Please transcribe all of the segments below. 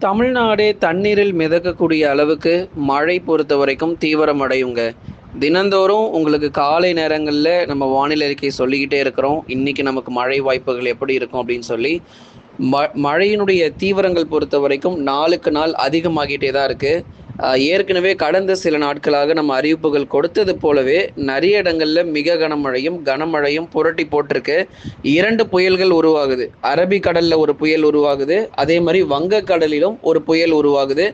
தமிழ்நாடே தண்ணீரில் மிதக்கக்கூடிய அளவுக்கு மழை பொறுத்த வரைக்கும் தீவிரம் அடையுங்க தினந்தோறும் உங்களுக்கு காலை நேரங்களில் நம்ம வானிலை அறிக்கை சொல்லிக்கிட்டே இருக்கிறோம். இன்னைக்கு நமக்கு மழை வாய்ப்புகள் எப்படி இருக்கும் அப்படின்னு சொல்லி ம மழையினுடைய தீவிரங்கள் பொறுத்த வரைக்கும் நாளுக்கு நாள் அதிகமாகிட்டே தான் இருக்குது ஏற்கனவே கடந்த சில நாட்களாக நம்ம அறிவிப்புகள் கொடுத்தது போலவே நிறைய இடங்கள்ல மிக கனமழையும் கனமழையும் புரட்டி போட்டிருக்கு. இரண்டு புயல்கள் உருவாகுது. அரபிக்கடல்ல ஒரு புயல் உருவாகுது. அதே மாதிரி வங்கக்கடலிலும் ஒரு புயல் உருவாகுது.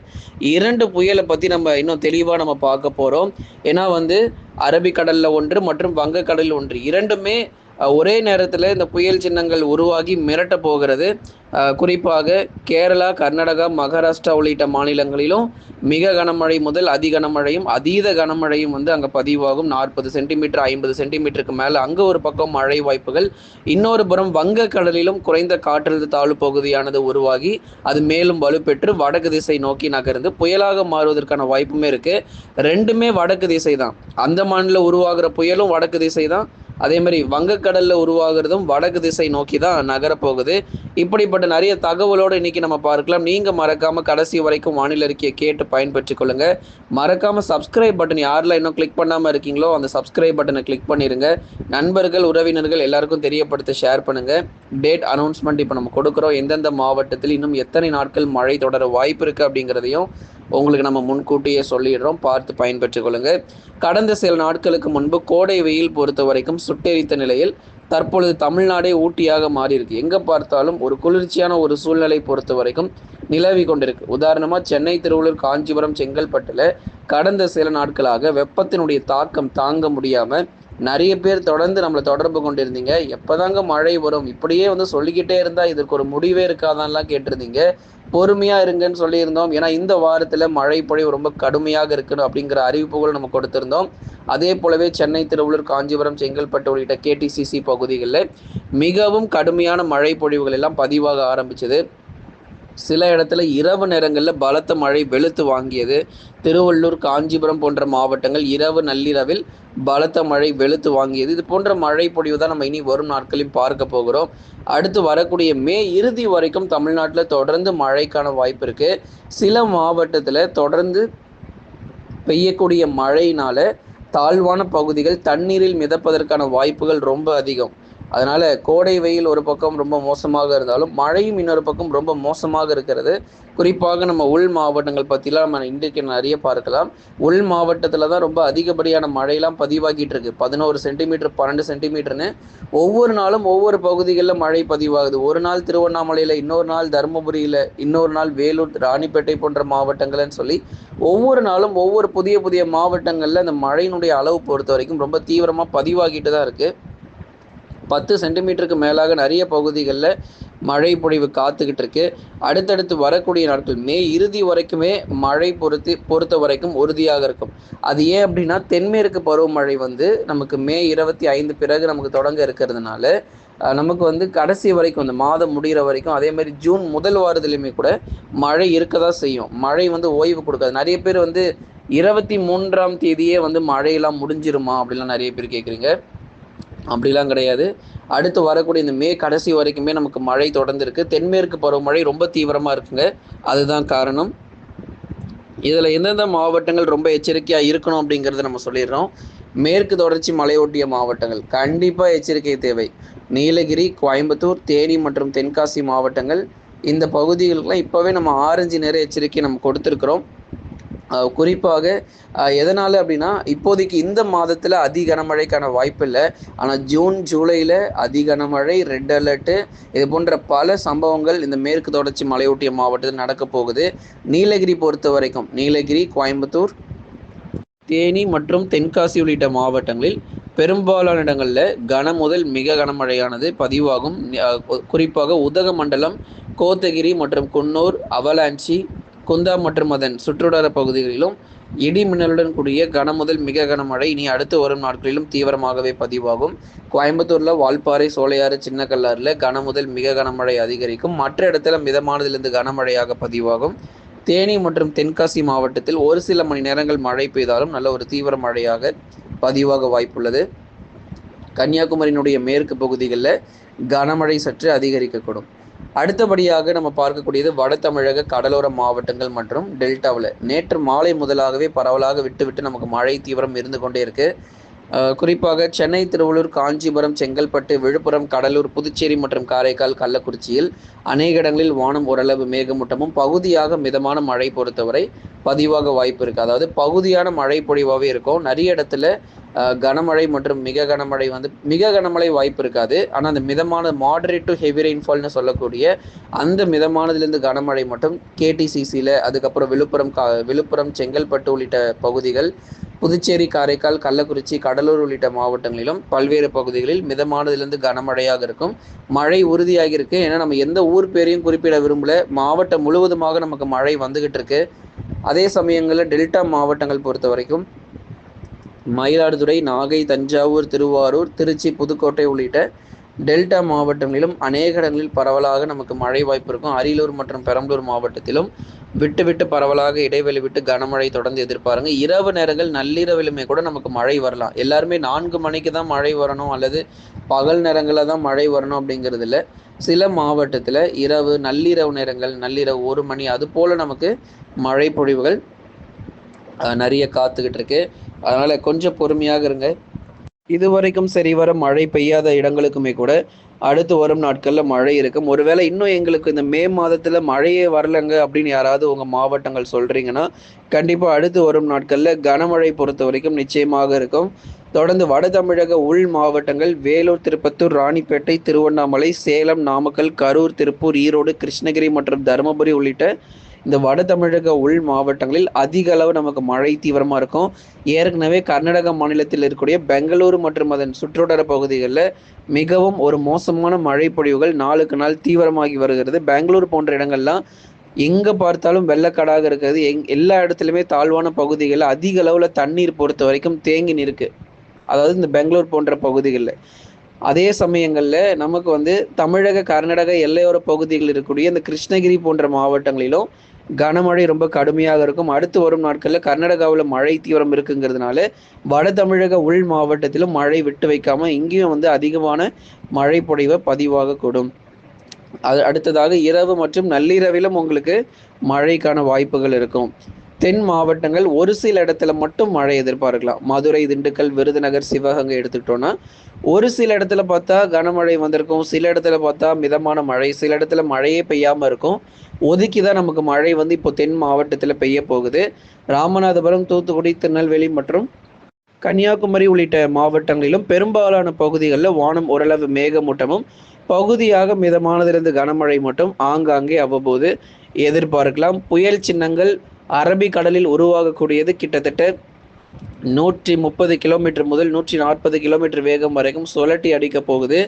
இரண்டு புயலை பத்தி நம்ம இன்னும் தெளிவா நம்ம பார்க்க போறோம். ஏன்னா வந்து அரபிக்கடல்ல ஒன்று மற்றும் வங்கக்கடல் ஒன்று. இரண்டுமே ஒரே நேரத்தில் இந்த புயல் சின்னங்கள் உருவாகி மிரட்ட போகிறது. குறிப்பாக கேரளா கர்நாடகா மகாராஷ்டிரா உள்ளிட்ட மாநிலங்களிலும் மிக கனமழை முதல் அதி கனமழையும் அதீத கனமழையும் வந்து அங்கே பதிவாகும். நாற்பது சென்டிமீட்டர் ஐம்பது சென்டிமீட்டருக்கு மேலே அங்கே ஒரு பக்கம் மழை வாய்ப்புகள். இன்னொரு புறம் வங்க கடலிலும் குறைந்த காற்றழுத்த தாழ்வு பகுதியானது உருவாகி அது மேலும் வலுப்பெற்று வடக்கு திசை நோக்கி நகர்ந்து புயலாக மாறுவதற்கான வாய்ப்புமே இருக்குது ரெண்டுமே வடக்கு திசை தான் அந்த மாநில உருவாகிற புயலும் வடக்கு திசை தான் அதே மாதிரி வங்கக்கடல்ல உருவாகிறதும் வடக்கு திசை நோக்கி தான் நகரப்போகுது. இப்படிப்பட்ட நிறைய தகவலோடு இன்னைக்கு நம்ம பார்க்கலாம். நீங்க மறக்காம கடைசி வரைக்கும் வானிலை அறிக்கையை கேட்டு பயன்பெற்றுக் கொள்ளுங்க. மறக்காம சப்ஸ்கிரைப் பட்டன் யாரெல்லாம் இன்னும் கிளிக் பண்ணாம இருக்கீங்களோ அந்த சப்ஸ்கிரைப் பட்டனை கிளிக் பண்ணிருங்க. நண்பர்கள் உறவினர்கள் எல்லாருக்கும் தெரியப்படுத்த ஷேர் பண்ணுங்க. டேட் அனௌன்ஸ்மெண்ட் இப்போ நம்ம கொடுக்குறோம். எந்தெந்த மாவட்டத்தில் இன்னும் எத்தனை நாட்கள் மழை தொடர வாய்ப்பு இருக்கு அப்படிங்கிறதையும் உங்களுக்கு நம்ம முன்கூட்டியே சொல்லிடுறோம். பார்த்து பயன்பெற்றுக் கொள்ளுங்க. கடந்த சில நாட்களுக்கு முன்பு கோடை வெயில் பொறுத்த வரைக்கும் சுட்டெரித்த நிலையில் தற்பொழுது தமிழ்நாடே ஊட்டியாக மாறியிருக்கு. எங்கே எங்க பார்த்தாலும் ஒரு குளிர்ச்சியான ஒரு சூழ்நிலை பொறுத்த வரைக்கும் நிலவி கொண்டிருக்கு. உதாரணமா சென்னை திருவள்ளூர் காஞ்சிபுரம் செங்கல்பட்டுல கடந்த சில நாட்களாக வெப்பத்தினுடைய தாக்கம் தாங்க முடியாம நிறைய பேர் தொடர்ந்து நம்மளை தொடர்பு கொண்டிருந்தீங்க. எப்போதாங்க மழை வரும்? இப்படியே வந்து சொல்லிக்கிட்டே இருந்தா இதற்கு ஒரு முடிவே இருக்காதான்லாம் கேட்டிருந்தீங்க. பொறுமையா இருங்கன்னு சொல்லியிருந்தோம். ஏன்னா இந்த வாரத்துல மழை பொழிவு ரொம்ப கடுமையாக இருக்கணும் அப்படிங்கிற அறிவிப்புகள் நம்ம கொடுத்திருந்தோம். அதே போலவே சென்னை திருவள்ளூர் காஞ்சிபுரம் செங்கல்பட்டு உள்ளிட்ட கேடிசிசி பகுதிகளில் மிகவும் கடுமையான மழை பொழிவுகள் எல்லாம் பதிவாக ஆரம்பிச்சது. சில இடத்துல இரவு நேரங்களில் பலத்த மழை வெளுத்து வாங்கியது. திருவள்ளூர் காஞ்சிபுரம் போன்ற மாவட்டங்கள் இரவு நள்ளிரவில் பலத்த மழை வெளுத்து வாங்கியது. இது போன்ற மழை பொழிவு தான் நம்ம இனி வரும் நாட்களையும் பார்க்க போகிறோம். அடுத்து வரக்கூடிய மே இறுதி வரைக்கும் தமிழ்நாட்டில் தொடர்ந்து மழைக்கான வாய்ப்பு இருக்கு. சில மாவட்டத்தில் தொடர்ந்து பெய்யக்கூடிய மழையினால தாழ்வான பகுதிகள் தண்ணீரில் மிதப்பதற்கான வாய்ப்புகள் ரொம்ப அதிகம். அதனால கோடை வெயில் ஒரு பக்கம் ரொம்ப மோசமாக இருந்தாலும் மழையும் இன்னொரு பக்கம் ரொம்ப மோசமாக இருக்கிறது. குறிப்பாக நம்ம உள் மாவட்டங்கள் பற்றிலாம் நம்ம இன்றைக்கு நிறைய பார்க்கலாம். உள் மாவட்டத்தில் தான் ரொம்ப அதிகப்படியான மழையெல்லாம் பதிவாகிட்டு இருக்கு. பதினோரு சென்டிமீட்டர் பன்னெண்டு சென்டிமீட்டர்னு. ஒவ்வொரு நாளும் ஒவ்வொரு பகுதிகளில் மழை பதிவாகுது. ஒரு நாள் திருவண்ணாமலையில் இன்னொரு நாள் தருமபுரியில் இன்னொரு நாள் வேலூர் ராணிப்பேட்டை போன்ற மாவட்டங்கள்னு சொல்லி ஒவ்வொரு நாளும் ஒவ்வொரு புதிய புதிய மாவட்டங்களில் அந்த மழையினுடைய அளவு பொறுத்த வரைக்கும் ரொம்ப தீவிரமாக பதிவாகிட்டு தான் இருக்குது பத்து சென்டிமீட்டருக்கு மேலாக நிறைய பகுதிகளில் மழை பொழிவு காத்துக்கிட்டு இருக்கு. அடுத்தடுத்து வரக்கூடிய நாட்கள் மே இறுதி வரைக்குமே மழை பொறுத்து பொறுத்த வரைக்கும் உறுதியாக இருக்கும். அது ஏன் அப்படின்னா தென்மேற்கு பருவமழை வந்து நமக்கு மே இருபத்தி ஐந்து பிறகு நமக்கு தொடங்க இருக்கிறதுனால நமக்கு வந்து கடைசி வரைக்கும் அந்த மாதம் முடிகிற வரைக்கும் அதே மாதிரி ஜூன் முதல் வாரத்துலையுமே கூட மழை இருக்க தான் செய்யும். மழை வந்து ஓய்வு கொடுக்காது. நிறைய பேர் வந்து இருபத்தி மூன்றாம் தேதியே வந்து மழையெல்லாம் முடிஞ்சிருமா அப்படிலாம் நிறைய பேர் கேட்குறீங்க. அப்படிலாம் கிடையாது. அடுத்து வரக்கூடிய இந்த மே கடைசி வரைக்குமே நமக்கு மழை தொடர்ந்து இருக்கு தென்மேற்கு பருவமழை ரொம்ப தீவிரமாக இருக்குங்க. அதுதான் காரணம். இதில் எந்தெந்த மாவட்டங்கள் ரொம்ப எச்சரிக்கையாக இருக்கணும் அப்படிங்கிறத நம்ம சொல்லிடுறோம். மேற்கு தொடர்ச்சி மலையொட்டிய மாவட்டங்கள் கண்டிப்பாக எச்சரிக்கை தேவை. நீலகிரி கோயம்புத்தூர் தேனி மற்றும் தென்காசி மாவட்டங்கள். இந்த பகுதிகளுக்கெல்லாம் இப்போவே நம்ம ஆரஞ்சு நிற எச்சரிக்கை நம்ம கொடுத்துருக்குறோம். குறிப்பாக எதனால் அப்படின்னா இப்போதைக்கு இந்த மாதத்தில் அதி கனமழைக்கான வாய்ப்பு இல்லை ஆனால் ஜூன் ஜூலையில் அதி கனமழை ரெட் அலர்ட்டு இது போன்ற பல சம்பவங்கள் இந்த மேற்கு தொடர்ச்சி மலையொட்டிய மாவட்டத்தில் நடக்க போகுது. நீலகிரி பொறுத்த வரைக்கும் நீலகிரி கோயம்புத்தூர் தேனி மற்றும் தென்காசி உள்ளிட்ட மாவட்டங்களில் பெரும்பாலான இடங்களில் கன முதல் மிக கனமழையானது பதிவாகும். குறிப்பாக உதகமண்டலம் கோத்தகிரி மற்றும் குன்னூர் அவலாஞ்சி குந்தா மற்றும் அதன் சுற்றுவட்டார பகுதிகளிலும் இடி மின்னலுடன் கூடிய கனமுதல் மிக கனமழை இனி அடுத்து வரும் நாட்களிலும் தீவிரமாகவே பதிவாகும். கோயம்புத்தூர்ல வால்பாறை சோலையாறு சின்ன கல்லாறுல கனமுதல் மிக கனமழை அதிகரிக்கும். மற்ற இடத்துல மிதமானதிலிருந்து கனமழையாக பதிவாகும். தேனி மற்றும் தென்காசி மாவட்டத்தில் ஒரு சில மணி நேரங்கள் மழை பெய்தாலும் நல்ல ஒரு தீவிர மழையாக பதிவாக வாய்ப்புள்ளது. கன்னியாகுமரியினுடைய மேற்கு பகுதிகளில் கனமழை சற்று அதிகரிக்கக்கூடும். அடுத்தபடியாக நம்ம பார்க்கக்கூடியது வட தமிழக கடலோர மாவட்டங்கள் மற்றும் டெல்டாவில். நேற்று மாலை முதலாகவே பரவலாக விட்டுவிட்டு நமக்கு மழை தீவிரம் இருந்து கொண்டே இருக்கு. குறிப்பாக சென்னை திருவள்ளூர் காஞ்சிபுரம் செங்கல்பட்டு விழுப்புரம் கடலூர் புதுச்சேரி மற்றும் காரைக்கால் கள்ளக்குறிச்சியில் அநேக இடங்களில் வானம் ஓரளவு மேகமூட்டமும் பகுதியாக மிதமான மழை பொறுத்தவரை பதிவாக வாய்ப்பு இருக்கு. அதாவது பகுதியான மழை பொழிவாகவே இருக்கும். நிறைய இடத்துல கனமழை மற்றும் மிக கனமழை வந்து மிக கனமழை வாய்ப்பு இருக்காது. ஆனால் அந்த மிதமான மாடரேட் டு ஹெவி ரெயின்ஃபால்னு சொல்லக்கூடிய அந்த மிதமானதுலேருந்து கனமழை மட்டும் கேடிசிசியில் அதுக்கப்புறம் விழுப்புரம் கா விழுப்புரம் செங்கல்பட்டு உள்ளிட்ட பகுதிகள் புதுச்சேரி காரைக்கால் கள்ளக்குறிச்சி கடலூர் உள்ளிட்ட மாவட்டங்களிலும் பல்வேறு பகுதிகளில் மிதமானதிலிருந்து கனமழையாக இருக்கும். மழை உறுதியாகி இருக்கு. ஏன்னா நம்ம எந்த ஊர் பேரையும் குறிப்பிட விரும்பல. மாவட்டம் முழுவதுமாக நமக்கு மழை வந்துகிட்டு இருக்கு. அதே சமயங்களில் டெல்டா மாவட்டங்கள் பொறுத்த வரைக்கும் மயிலாடுதுறை நாகை தஞ்சாவூர் திருவாரூர் திருச்சி புதுக்கோட்டை உள்ளிட்ட டெல்டா மாவட்டங்களிலும் அநேக இடங்களில் பரவலாக நமக்கு மழை வாய்ப்பு இருக்கும். அரியலூர் மற்றும் பெரம்பலூர் மாவட்டத்திலும் விட்டு விட்டு பரவலாக இடைவெளி விட்டு கனமழை தொடர்ந்து எதிர்பாருங்க. இரவு நேரங்கள் நள்ளிரவிலுமே கூட நமக்கு மழை வரலாம். எல்லாருமே நான்கு மணிக்கு தான் மழை வரணும் அல்லது பகல் நேரங்களில் தான் மழை வரணும் அப்படிங்கிறது இல்லை. சில மாவட்டத்தில் இரவு நள்ளிரவு நேரங்கள் நள்ளிரவு ஒரு மணி அது போல் நமக்கு மழை பொழிவுகள் நிறைய காத்துக்கிட்டு இருக்கு. அதனால கொஞ்சம் பொறுமையாக இருங்க. இதுவரைக்கும் சரிவர மழை பெய்யாத இடங்களுக்குமே கூட அடுத்து வரும் நாட்களில் மழை இருக்கும். ஒருவேளை இன்னும் எங்களுக்கு இந்த மே மாதத்தில் மழையே வரலங்க அப்படின்னு யாராவது உங்கள் மாவட்டங்கள் சொல்கிறீங்கன்னா கண்டிப்பாக அடுத்து வரும் நாட்களில் கனமழை பொறுத்த வரைக்கும் நிச்சயமாக இருக்கும். தொடர்ந்து வட தமிழக உள் மாவட்டங்கள் வேலூர் திருப்பத்தூர் ராணிப்பேட்டை திருவண்ணாமலை சேலம் நாமக்கல் கரூர் திருப்பூர் ஈரோடு கிருஷ்ணகிரி மற்றும் தருமபுரி உள்ளிட்ட இந்த வட தமிழக உள் மாவட்டங்களில் அதிக அளவு நமக்கு மழை தீவிரமாக இருக்கும். ஏற்கனவே கர்நாடக மாநிலத்தில் இருக்கக்கூடிய பெங்களூரு மற்றும் அதன் சுற்றுவட்டார பகுதிகளில் மிகவும் ஒரு மோசமான மழை பொழிவுகள் நாளுக்கு நாள் தீவிரமாகி வருகிறது. பெங்களூர் போன்ற இடங்கள்லாம் எங்கே பார்த்தாலும் வெள்ளக்காடாக இருக்கிறது எங் எல்லா இடத்துலையுமே தாழ்வான பகுதிகளில் அதிக அளவில் தண்ணீர் பொறுத்த வரைக்கும் தேங்கி நிற்கு. அதாவது இந்த பெங்களூர் போன்ற பகுதிகளில். அதே சமயங்களில் நமக்கு வந்து தமிழக கர்நாடக எல்லையோர பகுதிகளில் இருக்கக்கூடிய இந்த கிருஷ்ணகிரி போன்ற மாவட்டங்களிலும் கனமழை ரொம்ப கடுமையாக இருக்கும். அடுத்து வரும் நாட்களில் கர்நாடகாவில் மழை தீவிரம் இருக்குங்கிறதுனால வட தமிழக உள் மாவட்டத்திலும் மழை விட்டு வைக்காமல் இங்கேயும் வந்து அதிகமான மழை பொழிவை பதிவாக கூடும். அது அடுத்ததாக இரவு மற்றும் நள்ளிரவிலும் உங்களுக்கு மழைக்கான வாய்ப்புகள் இருக்கும். தென் மாவட்டங்கள் ஒரு சில இடத்துல மட்டும் மழை எதிர்பார்க்கலாம். மதுரை திண்டுக்கல் விருதுநகர் சிவகங்கை எடுத்துக்கிட்டோன்னா ஒரு சில இடத்துல பார்த்தா கனமழை வந்திருக்கும் சில இடத்துல பார்த்தா மிதமான மழை சில இடத்துல மழையே பெய்யாமல் இருக்கும். ஒதுக்கி தான் நமக்கு மழை வந்து இப்போ தென் மாவட்டத்தில் பெய்ய போகுது. ராமநாதபுரம் தூத்துக்குடி திருநெல்வேலி மற்றும் கன்னியாகுமரி உள்ளிட்ட மாவட்டங்களிலும் பெரும்பாலான பகுதிகளில் வானம் ஓரளவு மேகமூட்டமும் பகுதியாக மிதமானதிலிருந்து கனமழை மட்டும் ஆங்காங்கே அவ்வப்போது எதிர்பார்க்கலாம். புயல் சின்னங்கள் அரபிக்கடலில் உருவாகக்கூடியது கிட்டத்தட்ட நூற்றி முப்பது கிலோமீட்டர் முதல் நூற்றி நாற்பது கிலோமீட்டர் வேகம் வரைக்கும் சுழட்டி அடிக்க போகுது.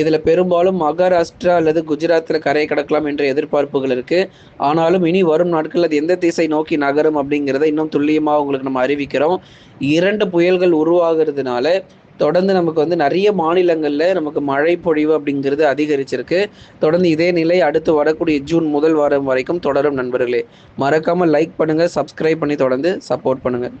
இதில் பெரும்பாலும் மகாராஷ்டிரா அல்லது குஜராத்தில் கரையை கடக்கலாம் என்ற எதிர்பார்ப்புகள் இருக்குது ஆனாலும் இனி வரும் நாட்களில் அது எந்த திசை நோக்கி நகரும் அப்படிங்கிறத இன்னும் துல்லியமாக உங்களுக்கு நம்ம அறிவிக்கிறோம். இரண்டு புயல்கள் உருவாகிறதுனால தொடர்ந்து நமக்கு வந்து நிறைய மாநிலங்களில் நமக்கு மழை பொழிவு அப்படிங்கிறது அதிகரிச்சிருக்கு. தொடர்ந்து இதே நிலை அடுத்து வரக்கூடிய ஜூன் முதல் வாரம் வரைக்கும் தொடரும் நண்பர்களே. மறக்காமல் லைக் பண்ணுங்கள் சப்ஸ்கிரைப் பண்ணி தொடர்ந்து சப்போர்ட் பண்ணுங்கள்